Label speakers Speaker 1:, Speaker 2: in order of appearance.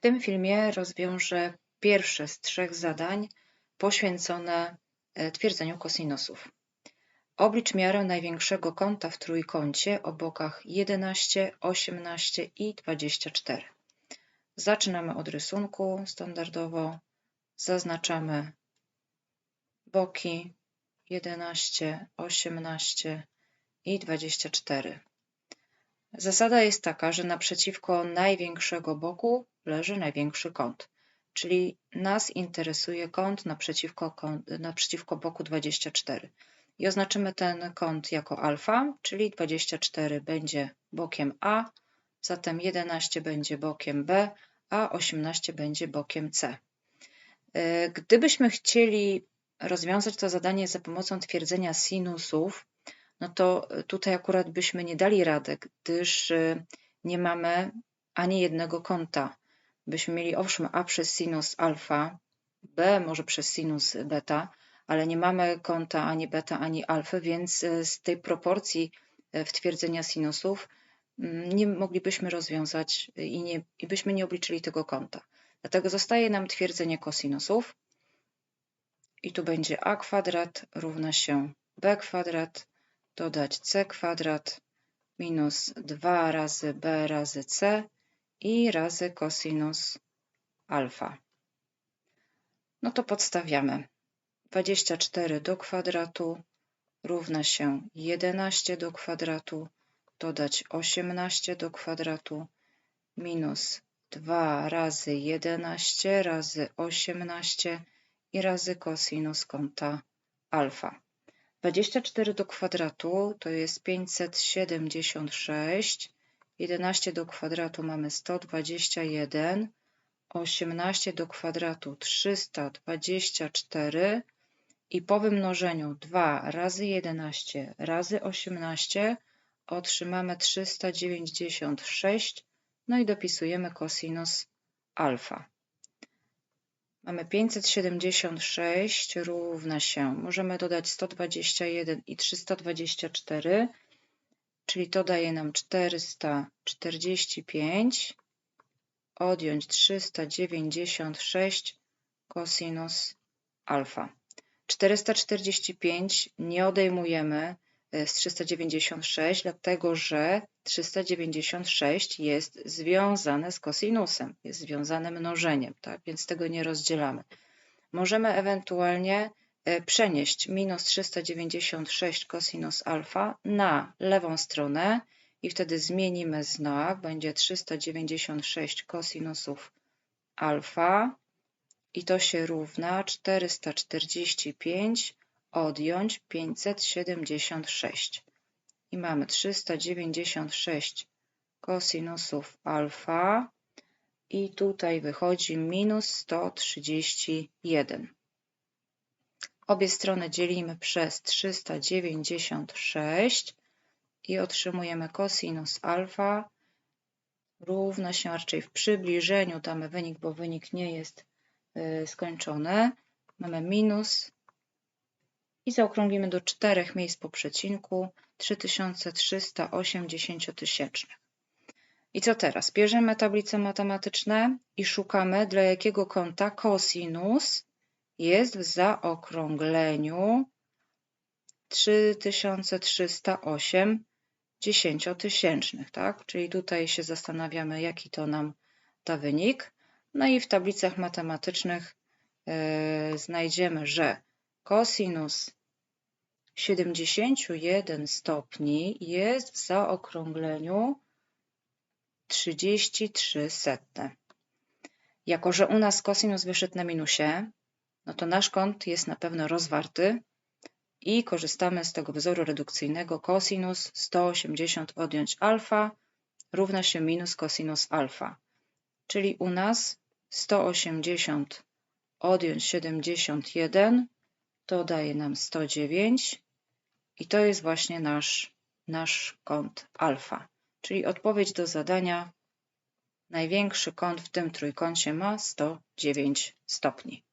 Speaker 1: W tym filmie rozwiążę pierwsze z trzech zadań poświęcone e, twierdzeniu kosinusów. Oblicz miarę największego kąta w trójkącie o bokach 11, 18 i 24. Zaczynamy od rysunku. Standardowo zaznaczamy boki 11, 18 i 24. Zasada jest taka, że naprzeciwko największego boku leży największy kąt, czyli nas interesuje kąt naprzeciwko, kąt, naprzeciwko boku 24. I oznaczymy ten kąt jako alfa, czyli 24 będzie bokiem A, zatem 11 będzie bokiem B, a 18 będzie bokiem C. E, gdybyśmy chcieli rozwiązać to zadanie za pomocą twierdzenia sinusów, no to tutaj akurat byśmy nie dali rady, gdyż y, nie mamy ani jednego kąta. Byśmy mieli owszem a przez sinus alfa, b może przez sinus beta, ale nie mamy kąta ani beta, ani alfy, więc y, z tej proporcji y, w twierdzenia sinusów mm, nie moglibyśmy rozwiązać i, nie, i byśmy nie obliczyli tego kąta. Dlatego zostaje nam twierdzenie kosinusów i tu będzie a kwadrat równa się b kwadrat dodać c kwadrat minus 2 razy b razy c i razy cosinus alfa. No to podstawiamy. 24 do kwadratu równa się 11 do kwadratu, dodać 18 do kwadratu minus 2 razy 11 razy 18 i razy cosinus kąta alfa. 24 do kwadratu to jest 576, 11 do kwadratu mamy 121, 18 do kwadratu 324 i po wymnożeniu 2 razy 11 razy 18 otrzymamy 396, no i dopisujemy cosinus alfa. Mamy 576 równa się, możemy dodać 121 i 324, czyli to daje nam 445, odjąć 396 cosinus alfa. 445 nie odejmujemy e, z 396, dlatego że 396 jest związane z kosinusem, jest związane mnożeniem, tak? więc tego nie rozdzielamy. Możemy ewentualnie przenieść minus 396 cosinus alfa na lewą stronę i wtedy zmienimy znak, będzie 396 cosinusów alfa i to się równa 445 odjąć 576 i mamy 396 kosinusów alfa i tutaj wychodzi minus 131. Obie strony dzielimy przez 396 i otrzymujemy kosinus alfa równa się, raczej w przybliżeniu damy wynik, bo wynik nie jest y, skończony. Mamy minus i zaokrąglimy do czterech miejsc po przecinku 3380 tysięcznych. I co teraz? Bierzemy tablice matematyczne i szukamy, dla jakiego kąta kosinus jest w zaokrągleniu 3308 dziesięciotysięcznych, tak? Czyli tutaj się zastanawiamy, jaki to nam da wynik. No i w tablicach matematycznych yy, znajdziemy, że kosinus 71 stopni jest w zaokrągleniu 33 setne. Jako, że u nas kosinus wyszedł na minusie, no to nasz kąt jest na pewno rozwarty i korzystamy z tego wzoru redukcyjnego cosinus 180 odjąć alfa równa się minus cosinus alfa. Czyli u nas 180 odjąć 71 to daje nam 109 i to jest właśnie nasz, nasz kąt alfa. Czyli odpowiedź do zadania największy kąt w tym trójkącie ma 109 stopni.